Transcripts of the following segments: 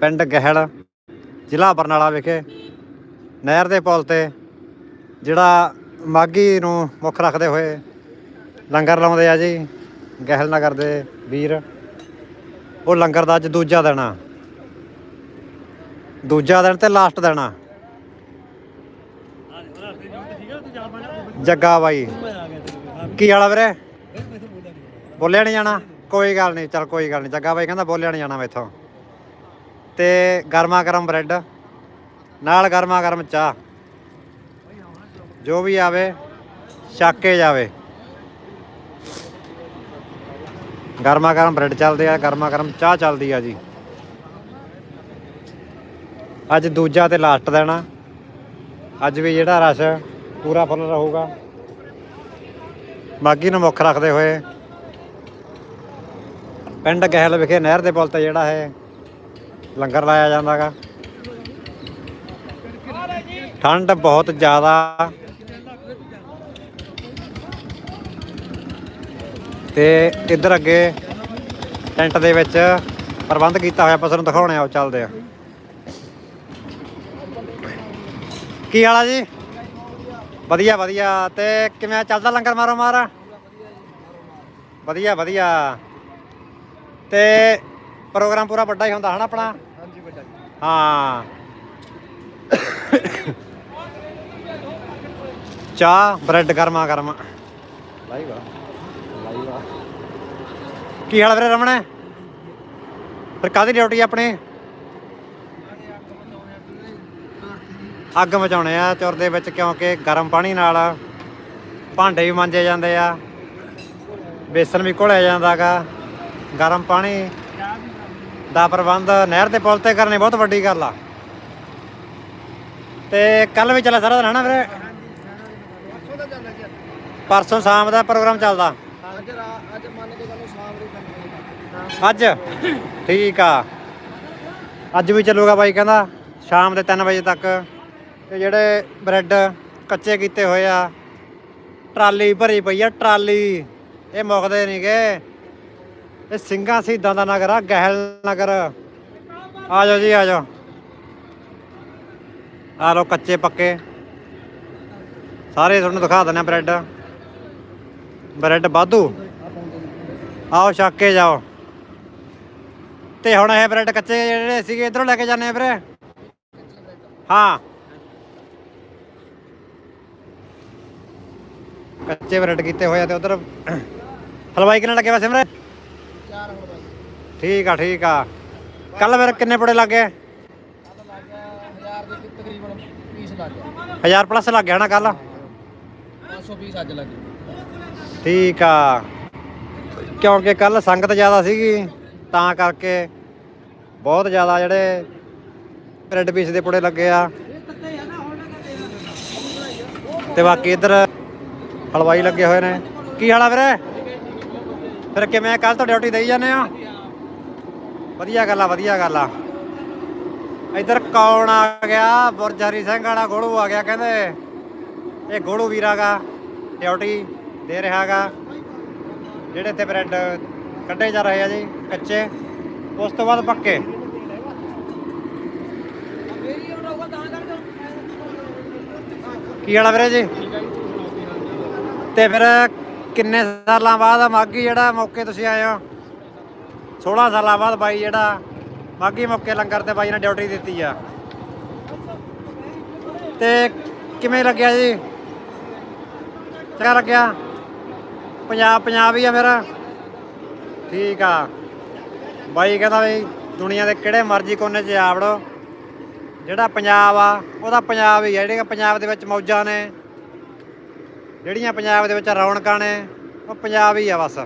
ਪਿੰਡ ਗਹਿਲ ਜ਼ਿਲ੍ਹਾ ਬਰਨਾਲਾ ਵਿਖੇ, ਨਹਿਰ ਦੇ ਪੁਲ ਤੇ, ਜਿਹੜਾ ਮਾਗੀ ਨੂੰ ਮੁੱਖ ਰੱਖਦੇ ਹੋਏ ਲੰਗਰ ਲਾਉਂਦੇ ਆ ਜੀ, ਗਹਿਲ ਨਗਰ ਦੇ ਵੀਰ। ਉਹ ਲੰਗਰ ਦਾ ਅੱਜ ਦੂਜਾ ਦਿਨ ਆ। ਦੂਜਾ ਦਿਨ ਤੇ ਲਾਸਟ ਦਿਨ ਆ। ਜੱਗਾ ਬਾਈ। ਕੀ ਹਾਲ ਵੀਰੇ? ਬੋਲਿਆ ਨਹੀਂ ਜਾਣਾ? ਕੋਈ ਗੱਲ ਨਹੀਂ ਚਲ ਕੋਈ ਗੱਲ ਨਹੀਂ ਜੱਗਾ ਬਾਈ ਕਹਿੰਦਾ ਬੋਲਿਆ ਨਹੀਂ ਜਾਣਾ ਮੈਥੋਂ। ਤੇ ਗਰਮਾ ਗਰਮ ਬ੍ਰੈਡ, ਨਾਲ ਗਰਮਾ ਗਰਮ ਚਾਹ। ਜੋ ਵੀ ਆਵੇ, ਛੱਕ ਕੇ ਜਾਵੇ। ਗਰਮਾ ਗਰਮ ਬ੍ਰੈਡ ਚੱਲਦੇ ਆ, ਗਰਮਾ ਗਰਮ ਚਾਹ ਚੱਲਦੀ ਆ ਜੀ। ਅੱਜ ਦੂਜਾ ਤੇ ਲਾਸਟ ਦਿਨ ਅੱਜ ਵੀ ਜਿਹੜਾ ਰਸ਼ ਪੂਰਾ ਫੁੱਲ ਰਹੂਗਾ। ਮਾਗੀ ਨੂੰ ਮੁੱਖ ਰੱਖਦੇ ਹੋਏ, ਪਿੰਡ ਗਹਿਲ ਵਿਖੇ ਨਹਿਰ ਦੇ ਪੁਲ ਤੇ ਜਿਹੜਾ ਹੈ ਲੰਗਰ ਲਾਇਆ ਜਾਂਦਾਗਾ। ਠੰਡ ਬਹੁਤ ਜ਼ਿਆਦਾ। ਤੇ ਇੱਧਰ ਅੱਗੇ ਟੈਂਟ ਦੇ ਵਿੱਚ ਪ੍ਰਬੰਧ ਕੀਤਾ ਹੋਇਆ, ਆਪਾਂ ਤੁਹਾਨੂੰ ਦਿਖਾਉਣੇ ਆ, ਉਹ ਚੱਲਦੇ ਆ। ਕੀ ਹਾਲ ਆ ਜੀ? ਵਧੀਆ ਵਧੀਆ। ਤੇ ਕਿਵੇਂ ਚੱਲਦਾ ਲੰਗਰ ਮਾਰੋ ਮਾਰ? ਵਧੀਆ ਵਧੀਆ। ਤੇ ਪ੍ਰੋਗਰਾਮ ਪੂਰਾ ਵੱਡਾ ਹੀ ਹੁੰਦਾ, ਹਨਾ ਆਪਣਾ? ਹਾਂ। ਚਾਹ ਬ੍ਰੈਡ ਗਰਮਾ ਗਰਮ। ਲਾਈਵ ਆ। ਲਾਈਵ ਆ। ਕੀ ਹਾਲ ਵੀਰੇ ਰਮਣ? ਫਿਰ ਕਾਹਦੀ ਡਿਊਟੀ ਆਪਣੀ? ਅੱਗ ਮਚਾਉਣੇ ਆ ਚੁਰ ਦੇ ਵਿੱਚ ਕਿਉਂਕਿ ਗਰਮ ਪਾਣੀ ਨਾਲ ਭਾਂਡੇ ਵੀ ਮਾਂਜੇ ਜਾਂਦੇ ਆ ਬੇਸਨ ਵੀ ਘੋਲਿਆ ਜਾਂਦਾਗਾ ਗਰਮ ਪਾਣੀ। ਦਾ ਪ੍ਰਬੰਧ ਨਹਿਰ ਦੇ ਪੁਲ ਤੇ ਕਰਨੇ ਬਹੁਤ ਵੱਡੀ ਗੱਲ ਆ। ਤੇ ਕੱਲ ਵੀ ਚੱਲਿਆ ਸਾਰਾ ਦਿਨ ਹਨਾ ਵੀਰੇ? ਪਰਸੋਂ ਸ਼ਾਮ ਦਾ ਪ੍ਰੋਗਰਾਮ ਚੱਲਦਾ। ਅੱਜ? ਅੱਜ ਮੰਨ ਕੇ ਚੱਲੋ ਸ਼ਾਮ ਦੇ ਅੱਜ ਠੀਕ ਆ। ਅੱਜ ਵੀ ਚੱਲੂਗਾ ਬਾਈ ਕਹਿੰਦਾ, ਸ਼ਾਮ ਦੇ 3 ਵਜੇ ਤੱਕ। ਤੇ ਜਿਹੜੇ ਬ੍ਰੈਡ ਕੱਚੇ ਕੀਤੇ ਹੋਏ ਆ, ਟਰਾਲੀ ਭਰੀ ਪਈ ਆ, ਟਰਾਲੀ। ਇਹ ਮੁੱਕਦੇ ਨਹੀਂਗੇ ਇਹ ਸਿੰਘਾਂ ਸ਼ਹੀਦਾਂ ਦਾ ਨਗਰ ਆ, ਗਹਿਲ ਨਗਰ। ਆ ਜਾਓ ਜੀ, ਆ ਜਾਓ। ਆ ਲੋ ਕੱਚੇ ਪੱਕੇ। ਸਾਰੇ ਤੁਹਾਨੂੰ ਦਿਖਾ ਦਿੰਦੇ ਆ ਬ੍ਰੈਡ। ਬ੍ਰੈਡ ਵਾਧੂ। ਆਓ, ਛੱਕ ਕੇ ਜਾਓ। ਤੇ ਹੁਣ ਇਹ ਬ੍ਰੈਡ ਕੱਚੇ ਜਿਹੜੇ ਸੀਗੇ, ਇਧਰੋਂ ਲੈ ਕੇ ਜਾਂਦੇ ਆ ਵੀਰੇ। ਹਾਂ। ਕੱਚੇ ਬ੍ਰੈਡ ਕੀਤੇ ਹੋਏ ਆ ਤੇ ਉਧਰ ਹਲਵਾਈ ਕਿੰਨਾ ਲੱਗੇ ਵੈਸੇ ਵੀਰੇ? ਠੀਕ ਆ ਠੀਕ ਆ। ਕੱਲ ਫਿਰ ਕਿੰਨੇ ਪੜੇ ਲੱਗ ਗਏ? ਕੱਲ ਪਲੱਸ ਲੱਗ ਗਿਆ ਨਾ ਕੱਲ 520 ਅੱਜ ਲੱਗ ਗਈ। ਠੀਕ ਆ। ਕਿਉਂਕਿ ਕੱਲ ਸੰਗਤ ਜ਼ਿਆਦਾ ਸੀਗੀ ਤਾਂ ਕਰਕੇ ਬਹੁਤ ਜ਼ਿਆਦਾ ਜਿਹੜੇ ਰੈੱਡ ਪੀਸ ਦੇ ਪੁੜੇ ਲੱਗੇ ਆ। ਤੇ ਬਾਕੀ ਇੱਧਰ ਹਲਵਾਈ ਲੱਗੇ ਹੋਏ ਨੇ। ਕੀ ਹਾਲਾ ਵੀਰੇ? ਫਿਰ ਕਿਵੇਂ ਕੱਲ ਤੋਂ ਡਿਊਟੀ ਦੇਈ ਜਾਂਦੇ ਆ ਵਧੀਆ ਗੱਲ ਆ, ਵਧੀਆ ਗੱਲ ਆ। ਇੱਧਰ ਕੌਣ ਆ ਗਿਆ? ਬੁਰਜ ਹਰੀ ਸਿੰਘ ਵਾਲਾ, ਗੋਲੂ ਆ ਗਿਆ ਕਹਿੰਦੇ। ਇਹ ਗੋਲੂ ਵੀਰਾਗਾ ਡਿਊਟੀ ਦੇ ਰਿਹਾਗਾ ਜਿਹੜੇ ਤੇ ਬ੍ਰੈਡ ਕੱਢੇ ਜਾ ਰਹੇ ਆ ਜੀ, ਕੱਚੇ। ਉਸ ਤੋਂ ਬਾਅਦ ਪੱਕੇ। ਕੀ ਵਾਲਾ ਵੀਰੇ ਜੀ? ਤੇ ਫਿਰ ਕਿੰਨੇ ਸਾਲਾਂ ਬਾਅਦ ਮਾਗੀ ਜਿਹੜਾ ਮੌਕੇ ਤੁਸੀਂ ਆਏ ਹੋ? 16 ਸਾਲਾਂ ਬਾਅਦ ਬਾਈ ਜਿਹੜਾ ਮਾਗੀ ਮੌਕੇ ਲੰਗਰ ਤੇ ਬਾਈ ਨੇ ਡਿਊਟੀ ਦਿੱਤੀ ਆ। ਤੇ ਕਿਵੇਂ ਲੱਗਿਆ ਜੀ? ਚੰਗਾ ਲੱਗਿਆ? ਪੰਜਾਬ ਪੰਜਾਬ ਹੀ ਆ ਫਿਰ। ਠੀਕ ਆ। ਬਾਈ ਕਹਿੰਦਾ ਵੀ ਦੁਨੀਆ ਦੇ ਕਿਹੜੇ ਮਰਜ਼ੀ ਕੋਨੇ 'ਚ ਆਵੜੋ ਜਿਹੜਾ ਪੰਜਾਬ ਆ, ਉਹਦਾ ਪੰਜਾਬ ਹੀ ਆ। ਜਿਹੜੇ ਪੰਜਾਬ ਦੇ ਵਿੱਚ ਮੌਜਾਂ ਨੇ ਜਿਹੜੀਆਂ ਪੰਜਾਬ ਦੇ ਵਿੱਚ ਰੌਣਕਾਂ ਨੇ, ਉਹ ਪੰਜਾਬ ਹੀ ਆ ਬਸ।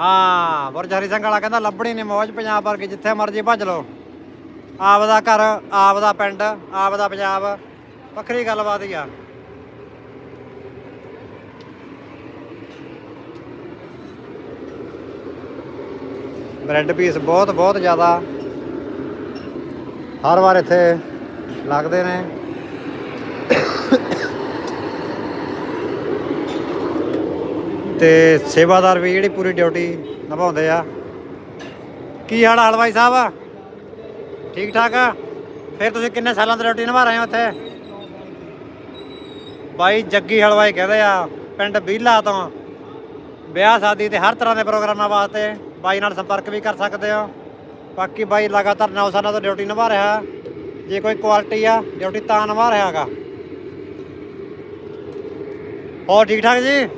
ਹਾਂ ਬੁਰਜ ਹਰੀ ਸਿੰਘ ਵਾਲਾ ਕਹਿੰਦਾ, ਲੱਭਣੀ ਨਹੀਂ ਮੌਜ ਪੰਜਾਬ ਵਰਗੀ, ਜਿੱਥੇ ਮਰਜ਼ੀ ਭੱਜ ਲਓ। ਆਪਦਾ ਘਰ, ਆਪਦਾ ਪਿੰਡ, ਆਪਦਾ ਪੰਜਾਬ, ਵੱਖਰੀ ਗੱਲਬਾਤ ਹੀ ਆ। ਬ੍ਰੈਡ ਪੀਸ ਬਹੁਤ ਬਹੁਤ ਜ਼ਿਆਦਾ ਹਰ ਵਾਰ ਇੱਥੇ ਲੱਗਦੇ ਨੇ। ਤੇ ਸੇਵਾਦਾਰ ਵੀ ਜਿਹੜੀ ਪੂਰੀ ਡਿਊਟੀ ਨਿਭਾਉਂਦੇ ਆ। ਕੀ ਹਾਲ ਆ ਹਲਵਾਈ ਸਾਹਿਬ? ਠੀਕ ਠਾਕ ਆ? ਫਿਰ ਤੁਸੀਂ ਕਿੰਨੇ ਸਾਲਾਂ ਤੋਂ ਡਿਊਟੀ ਨਿਭਾ ਰਹੇ ਹੋ ਉੱਥੇ ਬਾਈ ਜੱਗੀ ਹਲਵਾਈ ਕਹਿੰਦੇ ਆ, ਪਿੰਡ ਬੀਲਾ ਤੋਂ। ਵਿਆਹ ਸ਼ਾਦੀ ਤੇ ਹਰ ਤਰ੍ਹਾਂ ਦੇ ਪ੍ਰੋਗਰਾਮਾਂ ਵਾਸਤੇ ਬਾਈ ਨਾਲ ਸੰਪਰਕ ਵੀ ਕਰ ਸਕਦੇ ਹੋ। ਬਾਕੀ ਬਾਈ ਲਗਾਤਾਰ 9 ਸਾਲਾਂ ਤੋਂ ਡਿਊਟੀ ਨਿਭਾ ਰਿਹਾ। ਜੇ ਕੋਈ ਕੁਆਲਿਟੀ ਆ, ਡਿਊਟੀ ਤਾਂ ਨਿਭਾ ਰਿਹਾ ਹੈਗਾ। ਹੋਰ ਠੀਕ ਠਾਕ ਜੀ?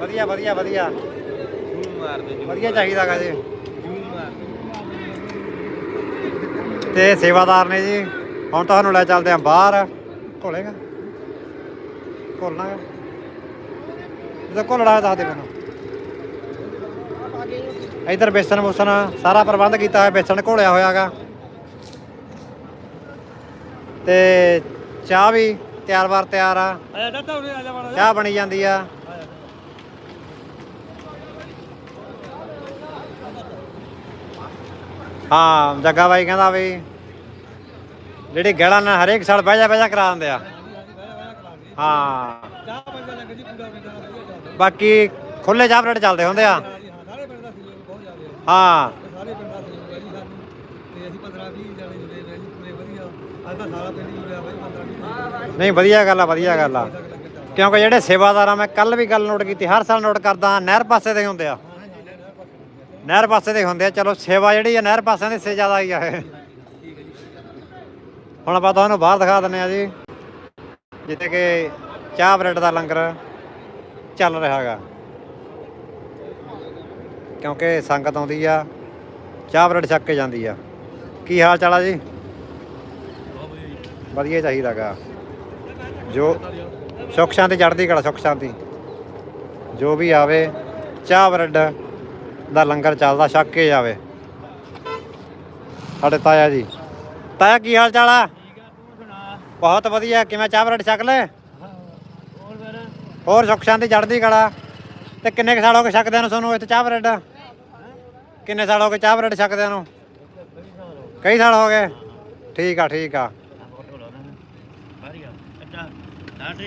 ਵਧੀਆ ਵਧੀਆ ਵਧੀਆ। ਜੂਮ ਮਾਰਦੇ ਜੀ ਵਧੀਆ ਚਾਹੀਦਾਗਾ ਜੀ। ਜੂਮ ਮਾਰਦੇ ਤੇ ਸੇਵਾਦਾਰ ਨੇ ਜੀ। ਹੁਣ ਤੁਹਾਨੂੰ ਲੈ ਚੱਲਦੇ ਆ ਬਾਹਰ। ਘੋਲੇਗਾ। ਘੋਲਣਾ ਹੈ ਜਦੋਂ ਘੋਲਣਾ ਦੱਸ ਦੇ ਮੈਨੂੰ। ਇਧਰ ਬੇਸਣ ਬੁਸਣ ਸਾਰਾ ਪ੍ਰਬੰਧ ਕੀਤਾ ਹੋਇਆ ਬੇਸਣ ਘੋਲਿਆ ਹੋਇਆਗਾ ਤੇ ਚਾਹ ਵੀ ਤਿਆਰ ਵਾਰ ਤਿਆਰ ਆ। ਆਇਆ ਦਾਦਾ ਉਰੇ ਆ ਜਾ ਮਾੜਾ ਚਾਹ ਬਣੀ ਜਾਂਦੀ ਆ। ਹਾਂ, ਜੱਗਾ ਬਾਈ ਕਹਿੰਦਾ ਵੀ ਜਿਹੜੇ ਗਹਿਣਾ ਨਾ ਹਰੇਕ ਸਾਲ ਬਹਿ ਜਾ ਬਹਿ ਕਰਾ ਦਿੰਦੇ ਆ। ਹਾਂ। ਬਾਕੀ ਖੁੱਲੇ ਚਾਹ ਪਲੇਟ ਚੱਲਦੇ ਹੁੰਦੇ ਆ। ਹਾਂ। ਨਹੀਂ, ਵਧੀਆ ਗੱਲ ਆ, ਵਧੀਆ ਗੱਲ ਆ। ਕਿਉਂਕਿ ਜਿਹੜੇ ਸੇਵਾਦਾਰ ਆ ਮੈਂ ਕੱਲ ਵੀ ਗੱਲ ਨੋਟ ਕੀਤੀ, ਹਰ ਸਾਲ ਨੋਟ ਕਰਦਾ, ਨਹਿਰ ਪਾਸੇ ਦੇ ਹੁੰਦੇ ਆ। ਨਹਿਰ ਪਾਸੇ ਦੇ ਹੁੰਦੇ ਆ, ਚਲੋ ਸੇਵਾ ਜਿਹੜੀ ਆ, ਨਹਿਰ ਪਾਸਿਆਂ ਦੇ ਸੇ ਜ਼ਿਆਦਾ ਹੀ ਆ। ਇਹ ਹੁਣ ਆਪਾਂ ਤੁਹਾਨੂੰ ਬਾਹਰ ਦਿਖਾ ਦਿੰਨੇ ਆ ਜੀ। ਜਿੱਥੇ ਕਿ ਚਾਹ ਬ੍ਰੈਡ ਦਾ ਲੰਗਰ ਚੱਲ ਰਿਹਾ ਹੈਗਾ। ਕਿਉਂਕਿ ਸੰਗਤ ਆਉਂਦੀ ਆ, ਚਾਹ ਬ੍ਰੈਡ ਛੱਕ ਕੇ ਜਾਂਦੀ ਆ। ਕੀ ਹਾਲ ਚਾਲ ਆ ਜੀ? ਵਧੀਆ ਚਾਹੀਦਾਗਾ ਜੋ ਸੁੱਖ ਸ਼ਾਂਤੀ, ਚੜ੍ਹਦੀ ਕਲਾ ਸੁੱਖ ਸ਼ਾਂਤੀ। ਜੋ ਵੀ ਆਵੇ, ਚਾਹ ਬ੍ਰੈਡ ਦਾ ਲੰਗਰ ਚੱਲਦਾ ਛੱਕ ਕੇ ਜਾਵੇ। ਸਾਡੇ ਤਾਇਆ ਜੀ। ਤਾਇਆ ਕੀ ਹਾਲ ਚਾਲ ਆ? ਬਹੁਤ ਵਧੀਆ ਕਿਵੇਂ ਚਾਹ ਬ੍ਰੈਡ ਛਕ ਲੈ ਹੋਰ ਫਿਰ? ਹੋਰ ਸੁੱਖ ਸ਼ਾਂਤੀ ਚੜ੍ਹਦੀ ਕਲਾ। ਤੇ ਕਿੰਨੇ ਸਾਲ ਹੋ ਗਏ ਛਕਦਿਆਂ ਨੂੰ ਤੁਹਾਨੂੰ ਇੱਥੇ ਚਾਹ ਬ੍ਰੈਡ ਕਿੰਨੇ ਸਾਲ ਹੋ ਗਏ ਚਾਹ ਬ੍ਰੈਡ ਛਕਦਿਆਂ ਨੂੰ? ਕਈ ਸਾਲ ਹੋ ਗਏ। ਠੀਕ ਆ ਠੀਕ ਆ।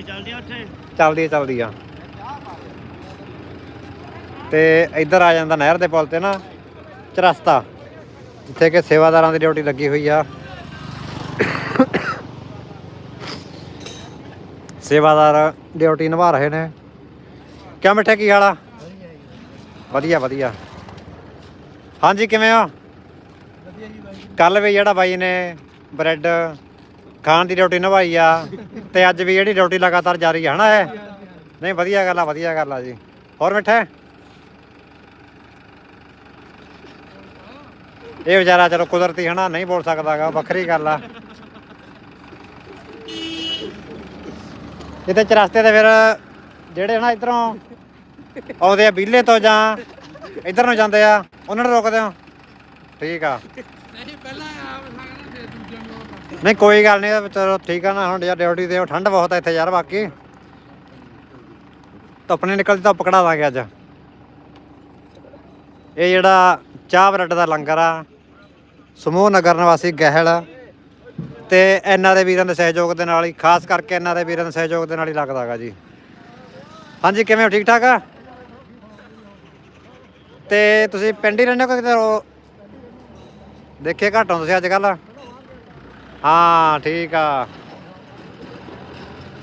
ਚੱਲਦੀ ਆ ਉੱਥੇ? ਚੱਲਦੀ ਆ, ਚੱਲਦੀ ਆ। ਤੇ ਇੱਧਰ ਆ ਜਾਂਦਾ ਨਹਿਰ ਦੇ ਪੁਲ ਤੇ ਨਾ ਚਰਸਤਾ ਜਿੱਥੇ ਕਿ ਸੇਵਾਦਾਰਾਂ ਦੀ ਡਿਊਟੀ ਲੱਗੀ ਹੋਈ ਆ। ਸੇਵਾਦਾਰ ਡਿਊਟੀ ਨਿਭਾ ਰਹੇ ਨੇ। ਕਿਆ ਮਿੱਠੇ ਕੀ ਹਾਲਾ ਵਧੀਆ ਵਧੀਆ। ਹਾਂਜੀ ਕਿਵੇਂ ਹੋ? ਵਧੀਆ ਜੀ ਬਾਈ ਕੱਲ ਵੀ ਜਿਹੜਾ ਬਾਈ ਨੇ ਬ੍ਰੈਡ ਖਾਣ ਦੀ ਡਿਊਟੀ ਨਿਭਾਈ ਆ ਤੇ ਅੱਜ ਵੀ ਜਿਹੜੀ ਡਿਊਟੀ ਲਗਾਤਾਰ ਜਾਰੀ ਹੈ ਹਨਾ ਇਹ? ਨਹੀਂ ਵਧੀਆ ਗੱਲ ਆ ਵਧੀਆ ਗੱਲ ਆ ਜੀ। ਹੋਰ ਮਿੱਠੇ? ਇਹ ਵਿਚਾਰਾ ਚਲੋ ਕੁਦਰਤੀ ਹਨਾ ਨਹੀਂ ਬੋਲ ਸਕਦਾਗਾ ਵੱਖਰੀ ਗੱਲ ਆ। ਇਹਦੇ ਚਰਸਤੇ ਤੇ ਫਿਰ ਜਿਹੜੇ ਹਨਾ ਇਧਰੋਂ ਆਉਂਦੇ ਆ ਬੀਲੇ ਤੋਂ ਜਾਂ ਇਧਰ ਨੂੰ ਜਾਂਦੇ ਆ ਉਹਨਾਂ ਨੂੰ ਰੋਕਦੇ ਹੋ? ਠੀਕ ਆ। ਨਹੀਂ ਪਹਿਲਾਂ ਆਪ ਸਾਗਰ ਤੇ ਦੂਜੇ ਨੂੰ ਨਹੀਂ ਕੋਈ ਗੱਲ ਨਹੀਂ ਚਲੋ ਠੀਕ ਆ ਨਾ ਹੁਣ ਯਾਰ ਡਿਊਟੀ ਤੇ ਠੰਡ ਬਹੁਤ ਆ ਇੱਥੇ ਯਾਰ ਬਾਕੀ। ਧੁੱਪ ਨਹੀਂ ਨਿਕਲਦੀ ਧੁੱਪ ਕਢਾ ਦਾਂਗੇ ਅੱਜ। ਇਹ ਜਿਹੜਾ ਚਾਹ ਬਰੱਡ ਦਾ ਲੰਗਰ ਆ ਸਮੂਹ ਨਗਰ ਨਿਵਾਸੀ ਗਹਿਲ ਤੇ ਇਹਨਾਂ ਦੇ ਵੀਰਾਂ ਦੇ ਸਹਿਯੋਗ ਦੇ ਨਾਲ ਹੀ, ਖਾਸ ਕਰਕੇ ਇਹਨਾਂ ਦੇ ਵੀਰਾਂ ਦੇ ਸਹਿਯੋਗ ਦੇ ਨਾਲ ਹੀ ਲੱਗਦਾਗਾ ਜੀ। ਹਾਂਜੀ, ਕਿਵੇਂ ਹੋ? ਠੀਕ ਠਾਕ ਆ? ਤੇ ਤੁਸੀਂ ਪਿੰਡ ਹੀ ਰਹਿੰਦੇ ਹੋ ਕਿਤੇ ਦੇਖੇ ਘੱਟ ਹੋ ਤੁਸੀਂ ਅੱਜ ਕੱਲ ਹਾਂ, ਠੀਕ ਆ।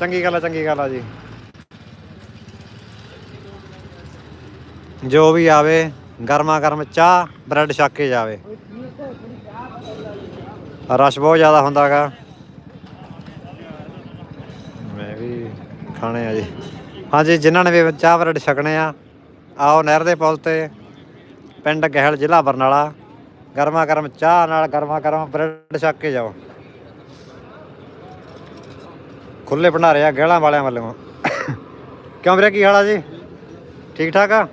ਚੰਗੀ ਗੱਲ ਆ, ਚੰਗੀ ਗੱਲ ਆ ਜੀ। ਜੋ ਵੀ ਆਵੇ ਗਰਮਾ ਗਰਮ ਚਾਹ, ਬ੍ਰੈਡ ਛੱਕ ਕੇ ਜਾਵੇ। ਰਸ਼ ਬਹੁਤ ਜ਼ਿਆਦਾ ਹੁੰਦਾਗਾ। ਮੈਂ ਵੀ ਖਾਣੇ ਆ ਜੀ। ਹਾਂਜੀ ਜਿਨ੍ਹਾਂ ਨੇ ਵੀ ਚਾਹ ਬ੍ਰੈਡ ਛਕਣੇ ਆ ਆਓ ਨਹਿਰ ਦੇ ਪੁਲ ਤੇ ਪਿੰਡ ਗਹਿਲ ਜ਼ਿਲ੍ਹਾ ਬਰਨਾਲਾ। ਗਰਮਾ ਗਰਮ ਚਾਹ ਨਾਲ ਗਰਮਾ ਗਰਮ ਬ੍ਰੈਡ ਛੱਕ ਕੇ ਜਾਓ। ਖੁੱਲੇ ਭੰਡਾਰੇ ਆ ਗਹਿਲਾਂ ਵਾਲਿਆਂ ਵੱਲੋਂ। ਕਿਉਂ ਵੀਰੇ ਕੀ ਹਾਲ ਆ ਜੀ? ਠੀਕ ਠਾਕ ਆ?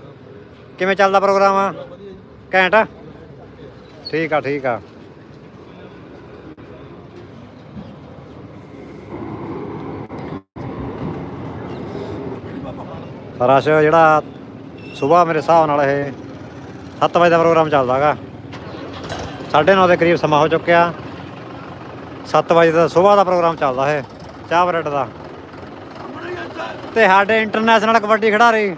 ਕਿਵੇਂ ਚੱਲਦਾ ਪ੍ਰੋਗਰਾਮ ਆ? ਘੈਂਟ ਆ? ਠੀਕ ਆ ਠੀਕ ਆ। ਰਸ਼ ਜਿਹੜਾ ਸਵੇਰ ਮੇਰੇ ਹਿਸਾਬ ਨਾਲ ਇਹ 7 ਵਜੇ ਦਾ ਪ੍ਰੋਗਰਾਮ ਚੱਲਦਾਗਾ 9:30 ਦੇ ਕਰੀਬ ਸਮਾਂ ਹੋ ਚੁੱਕਿਆ। 7 ਵਜੇ ਦਾ ਸਵੇਰ ਦਾ ਪ੍ਰੋਗਰਾਮ ਚੱਲਦਾ ਹੈ ਚਾਹ ਬਰੈਡ ਦਾ। ਤੇ ਸਾਡੇ ਇੰਟਰਨੈਸ਼ਨਲ ਕਬੱਡੀ ਖਿਡਾਰੀ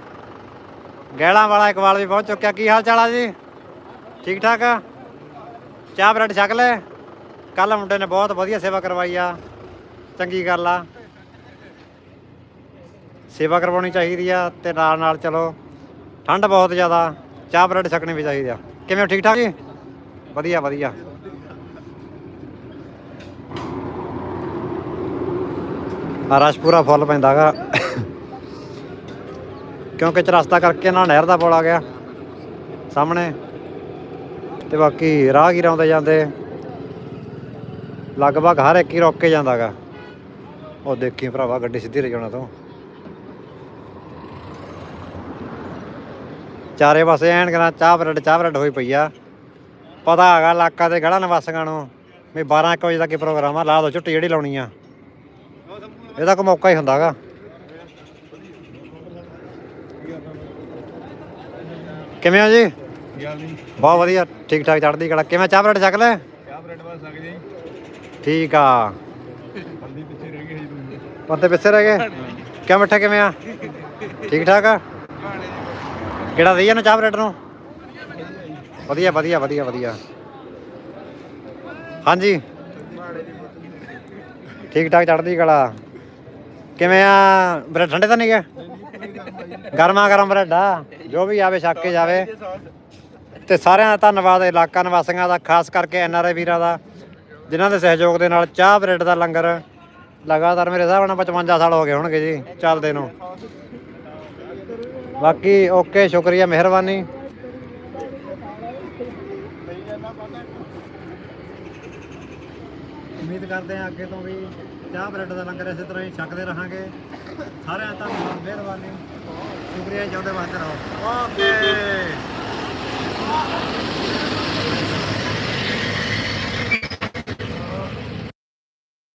ਗੈਲਾਂ ਵਾਲਾ ਇਕਬਾਲ ਵੀ ਪਹੁੰਚ ਚੁੱਕਿਆ। ਕੀ ਹਾਲ ਚਾਲ ਆ ਜੀ? ਠੀਕ ਠਾਕ ਆ? ਚਾਹ ਬਰੈਡ ਛਕ ਲੈ ਕੱਲ ਮੁੰਡੇ ਨੇ ਬਹੁਤ ਵਧੀਆ ਸੇਵਾ ਕਰਵਾਈ ਆ। ਚੰਗੀ ਗੱਲ ਆ। ਸੇਵਾ ਕਰਵਾਉਣੀ ਚਾਹੀਦੀ ਆ ਤੇ ਨਾਲ ਨਾਲ ਚਲੋ, ਠੰਡ ਬਹੁਤ ਜ਼ਿਆਦਾ, ਚਾਹ ਬਰੈਡ ਛਕਣੀ ਵੀ ਚਾਹੀਦੀ ਆ। ਕਿਵੇਂ ਠੀਕ ਠਾਕ ਜੀ? ਵਧੀਆ ਵਧੀਆ। ਰਸ਼ ਪੂਰਾ ਫੁੱਲ ਪੈਂਦਾਗਾ ਕਿਉਂਕਿ ਚਰਸਤਾ ਕਰਕੇ ਨਾ ਨਹਿਰ ਦਾ ਪੁਲ ਆ ਗਿਆ, ਸਾਹਮਣੇ। ਤੇ ਬਾਕੀ ਰਾਹਗੀਰ ਆਉਂਦੇ ਜਾਂਦੇ। ਲਗਭਗ ਹਰ ਇੱਕ ਹੀ ਰੋਕ ਕੇ ਜਾਂਦਾਗਾ ਉਹ ਦੇਖੀ ਭਰਾਵਾ, ਗੱਡੀ ਸਿੱਧੀ ਰਹਿ ਜਾਣਾ ਤੋਂ। ਚਾਰੇ ਪਾਸੇ ਐਨ ਕਰਾਂ ਚਾਹ ਬਰੈਡ ਚਾਹ ਬਰੈਡ ਹੋਈ ਪਈ ਆ। ਪਤਾ ਹੈਗਾ ਇਲਾਕਾ ਦੇ ਗੜਾ ਨਿਵਾਸੀਆਂ ਨੂੰ ਵੀ 12 ਵਜੇ ਤੱਕ ਪ੍ਰੋਗਰਾਮ ਆ, ਲਾ ਦੋ ਝੁੱਟੀ ਜਿਹੜੀ ਲਾਉਣੀ ਆ। ਇਹਦਾ ਕੋ ਮੌਕਾ ਹੀ ਹੁੰਦਾਗਾ ਕਿਵੇਂ ਹੋ ਜੀ? ਬਹੁਤ ਵਧੀਆ ਠੀਕ ਠਾਕ ਚੜਦੀ ਕਲਾ। ਕਿਵੇਂ ਚਾਹ ਬਰੈਡ ਛਕ ਲੈ? ਚਾਹ ਬ੍ਰੈਡ ਬਸ ਸਕਦੇ ਜੀ ਠੀਕ ਆ। ਬੰਦੀ ਪਿੱਛੇ ਰਹਿ ਗਈ ਜੀ ਤੂੰ ਪਿੱਛੇ ਰਹਿ ਗਏ? ਕਿਵੇਂ ਮਿੱਠਾ ਕਿਵੇਂ ਆ? ਠੀਕ ਠਾਕ ਆ? ਕਿਹੜਾ ਦਈਏ ਨਾ ਚਾਹ ਬਰੈਡ ਨੂੰ? ਵਧੀਆ ਵਧੀਆ ਵਧੀਆ ਵਧੀਆ। ਹਾਂਜੀ। ਠੀਕ ਠਾਕ ਚੜਦੀ ਕਲਾ। ਕਿਵੇਂ ਆ? ਬ੍ਰੈਡ ਠੰਡੇ ਤਾਂ ਨਹੀਂ ਗਏ? ਗਰਮਾ ਗਰਮ ਬਰੈਡ ਆ। ਜੋ ਵੀ ਆਵੇ, ਛੱਕ ਕੇ ਜਾਵੇ। ਤੇ ਸਾਰਿਆਂ ਦਾ ਧੰਨਵਾਦ ਇਲਾਕਾ ਨਿਵਾਸੀਆਂ ਦਾ, ਖਾਸ ਕਰਕੇ ਐਨ ਆਰ ਆਈ ਵੀਰਾਂ ਦਾ, ਜਿਨ੍ਹਾਂ ਦੇ ਸਹਿਯੋਗ ਦੇ ਨਾਲ ਚਾਹ ਬ੍ਰੈਡ ਦਾ ਲੰਗਰ ਲਗਾਤਾਰ ਮੇਰੇ ਹਿਸਾਬ ਨਾਲ 55 ਸਾਲ ਹੋ ਗਏ ਹੋਣਗੇ ਜੀ, ਚੱਲਦੇ ਨੂੰ। ਬਾਕੀ ਓਕੇ, ਸ਼ੁਕਰੀਆ, ਮਿਹਰਬਾਨੀ। ਉਮੀਦ ਕਰਦੇ ਹਾਂ ਅੱਗੇ ਤੋਂ ਵੀ ਚਾਹ ਬ੍ਰੈਡ ਦਾ ਲੰਗਰ ਇਸੇ ਤਰ੍ਹਾਂ ਹੀ ਛਕਦੇ ਰਹਾਂਗੇ। ਸਾਰਿਆਂ ਦਾ ਧੰਨਵਾਦ, ਮਿਹਰਬਾਨੀ। ਸ਼ੁਕਰੀਆ ਜਿਉਂਦੇ ਵਾਸਤੇ ਰਹੋ ਓਕੇ।